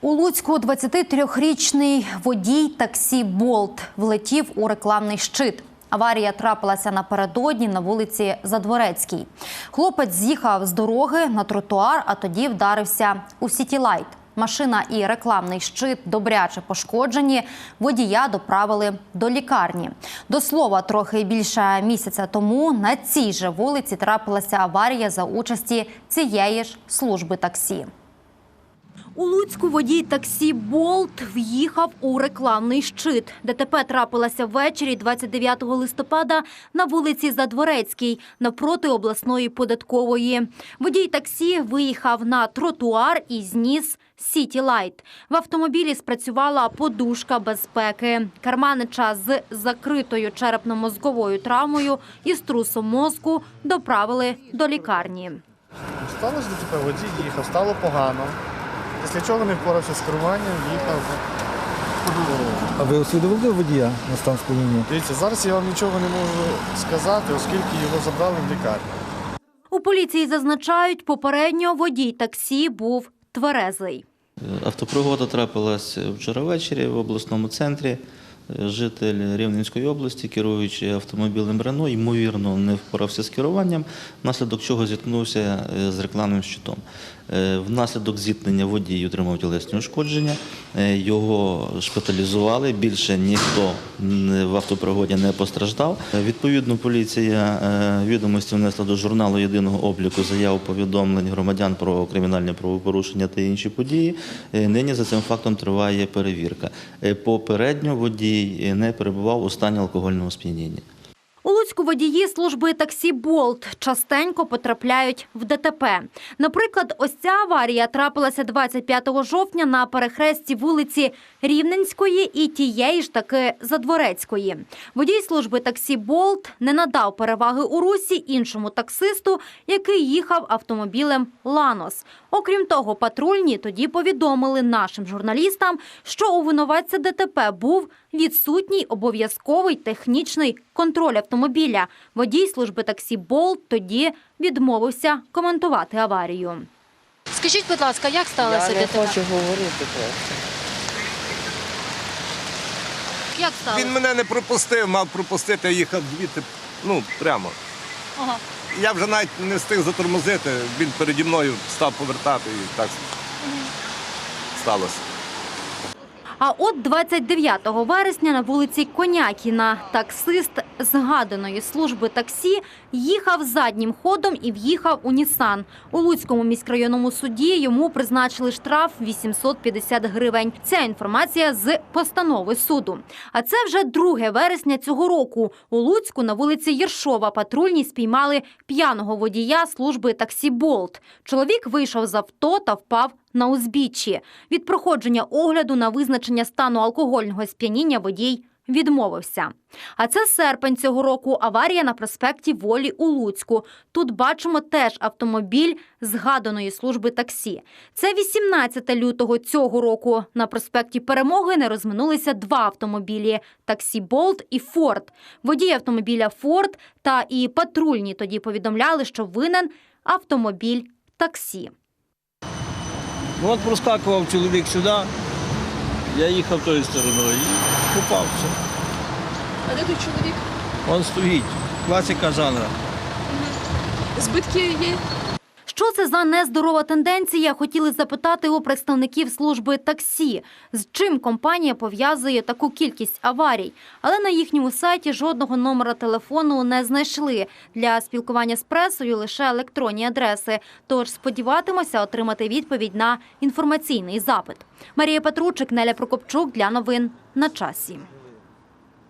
У Луцьку 23-річний водій таксі Болт влетів у рекламний щит. Аварія трапилася напередодні на вулиці Задворецькій. Хлопець з'їхав з дороги на тротуар, а тоді вдарився у сітілайт. Машина і рекламний щит добряче пошкоджені. Водія доправили до лікарні. До слова, трохи більше місяця тому на цій же вулиці трапилася аварія за участі цієї ж служби таксі. У Луцьку водій таксі Болт в'їхав у рекламний щит. ДТП трапилося ввечері 29 листопада на вулиці Задворецькій навпроти обласної податкової. Водій таксі виїхав на тротуар і зніс Сіті Лайт. В автомобілі спрацювала подушка безпеки. Карманича з закритою черепно-мозговою травмою і струсом мозку доправили до лікарні. Сталося ДТП, водій їхав, стало погано. Після чого не впорався з керуванням, їхав. А ви усвідомили водія на стан сп'яніння? Дивіться, зараз я вам нічого не можу сказати, оскільки його забрали в лікарню. У поліції зазначають, попередньо водій таксі був тверезий. Автопригода трапилась вчора ввечері в обласному центрі. Житель Рівненської області, керуючи автомобілем Рено, ймовірно, не впорався з керуванням, внаслідок чого зіткнувся е, з рекламним щитом. Е, Внаслідок зіткнення водій отримав тілесні ушкодження, е, його шпиталізували. Більше ніхто в автопригоді не постраждав. Е, Відповідно, поліція відомості внесла до журналу єдиного обліку заяв повідомлень громадян про кримінальне правопорушення та інші події. Нині за цим фактом триває перевірка. Попередньо водій не перебував у стані алкогольного сп'яніння. У Луцьку водії служби таксі Болт частенько потрапляють в ДТП. Наприклад, ось ця аварія трапилася 25 жовтня на перехресті вулиці Рівненської і тієї ж таки Задворецької. Водій служби таксі Болт не надав переваги у русі іншому таксисту, який їхав автомобілем Ланос. Окрім того, патрульні тоді повідомили нашим журналістам, що у винуватця ДТП був відсутній обов'язковий технічний контроль автомобіля. Водій служби таксі Болт тоді відмовився коментувати аварію. Скажіть, будь ласка, як сталося Я не ДТП? хочу говорити просто. Як сталося? Він мене не пропустив, мав пропустити, я їхав звідти, ну, прямо. Ага. Я вже навіть не встиг затормозити, він переді мною став повертати і так сталося. А от 29 вересня на вулиці Конякіна таксист згаданої служби таксі їхав заднім ходом і в'їхав у Нісан. У Луцькому міськрайонному суді йому призначили штраф 850 гривень. Ця інформація з постанови суду. А це вже 2 вересня цього року. У Луцьку на вулиці Єршова патрульні спіймали п'яного водія служби таксі Болт. Чоловік вийшов з авто та впав на узбіччі. Від проходження огляду на визначення стану алкогольного сп'яніння водій відмовився. А це серпень цього року. Аварія на проспекті Волі у Луцьку. Тут бачимо теж автомобіль згаданої служби таксі. Це 18 лютого цього року. На проспекті Перемоги не розминулися два автомобілі: таксі Болт і Форд. Водій автомобіля Форд та і патрульні тоді повідомляли, що винен автомобіль таксі. Ну от проскакував чоловік сюди, я їхав тою стороною і попався. А де той чоловік? Він стоїть. Класика жанра. Збитки є? Що це за нездорова тенденція? Хотіли запитати у представників служби таксі. З чим компанія пов'язує таку кількість аварій? Але на їхньому сайті жодного номера телефону не знайшли. Для спілкування з пресою лише електронні адреси. Тож сподіватимося отримати відповідь на інформаційний запит. Марія Петручик, Неля Прокопчук для новин на часі.